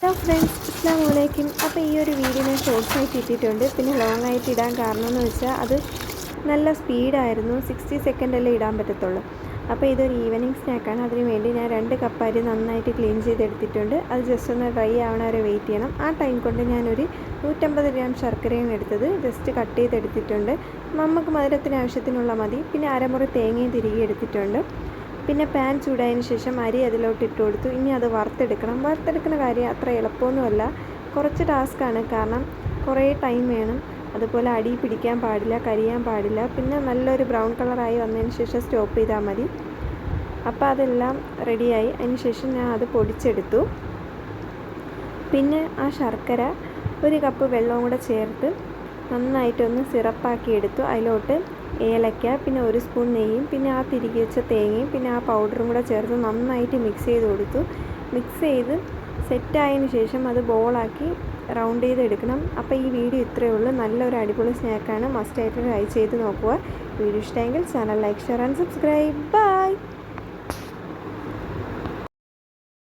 Hello friends ഇസ്ലാം വലൈക്കും അപ്പോൾ ഈ ഒരു വീഡിയോ ഞാൻ ഷോർട്സ് ആയിട്ട് ഇട്ടിട്ടുണ്ട്. പിന്നെ ലോങ് ആയിട്ട് ഇടാൻ കാരണം എന്ന് വെച്ചാൽ അത് നല്ല സ്പീഡായിരുന്നു സിക്സ്റ്റി സെക്കൻഡല്ലേ ഇടാൻ പറ്റത്തുള്ളൂ. അപ്പോൾ ഇതൊരു ഈവനിങ് സ്നാക്കാണ് അതിന് വേണ്ടി ഞാൻ രണ്ട് കപ്പ് അരി നന്നായിട്ട് ക്ലീൻ ചെയ്തെടുത്തിട്ടുണ്ട്. അത് ജസ്റ്റ് ഒന്ന് ഡ്രൈ ആവണ വരെ വെയിറ്റ് ചെയ്യണം. ആ ടൈം കൊണ്ട് ഞാനൊരു നൂറ്റമ്പത് ഗ്രാം ശർക്കരയും എടുത്തത്. ജസ്റ്റ് കട്ട് ചെയ്തെടുത്തിട്ടുണ്ട്. നമുക്ക് മധുരത്തിന് ആവശ്യത്തിനുള്ള മതി. പിന്നെ അരമുറി തേങ്ങയും തിരികെ എടുത്തിട്ടുണ്ട്. പിന്നെ പാൻ ചൂടായതിന് ശേഷം അരി അതിലോട്ട് ഇട്ട് കൊടുത്തു ഇനി അത് വറുത്തെടുക്കണം. വറുത്തെടുക്കുന്ന കാര്യം അത്ര എളുപ്പമൊന്നുമല്ല. കുറച്ച് ടാസ്ക്കാണ് കാരണം കുറേ ടൈം വേണം. അതുപോലെ അടി പിടിക്കാൻ പാടില്ല കരിയാൻ പാടില്ല. പിന്നെ നല്ലൊരു ബ്രൗൺ കളറായി വന്നതിന് ശേഷം സ്റ്റോപ്പ് ചെയ്താൽ മതി. അപ്പോൾ അതെല്ലാം റെഡിയായി അതിന് ശേഷം ഞാൻ അത് പൊടിച്ചെടുത്തു. പിന്നെ ആ ശർക്കര ഒരു കപ്പ് വെള്ളവും കൂടെ ചേർത്ത് നന്നായിട്ടൊന്ന് സിറപ്പാക്കി എടുത്തു അതിലോട്ട് ഏലക്ക പിന്നെ ഒരു സ്പൂൺ നെയ്യും പിന്നെ ആ തിരികെ വെച്ച തേങ്ങയും പിന്നെ ആ പൗഡറും കൂടെ ചേർത്ത് നന്നായിട്ട് മിക്സ് ചെയ്ത് കൊടുത്തു. മിക്സ് ചെയ്ത് സെറ്റായതിന് ശേഷം അത് ബോളാക്കി റൗണ്ട് ചെയ്ത് എടുക്കണം. അപ്പോൾ ഈ വീഡിയോ ഇത്രയേ ഉള്ളൂ. നല്ലൊരു അടിപൊളി സ്നാക്കാണ് മസ്റ്റായിട്ട് ട്രൈ ചെയ്ത് നോക്കുക. വീഡിയോ ഇഷ്ടമെങ്കിൽ channel like share and subscribe bye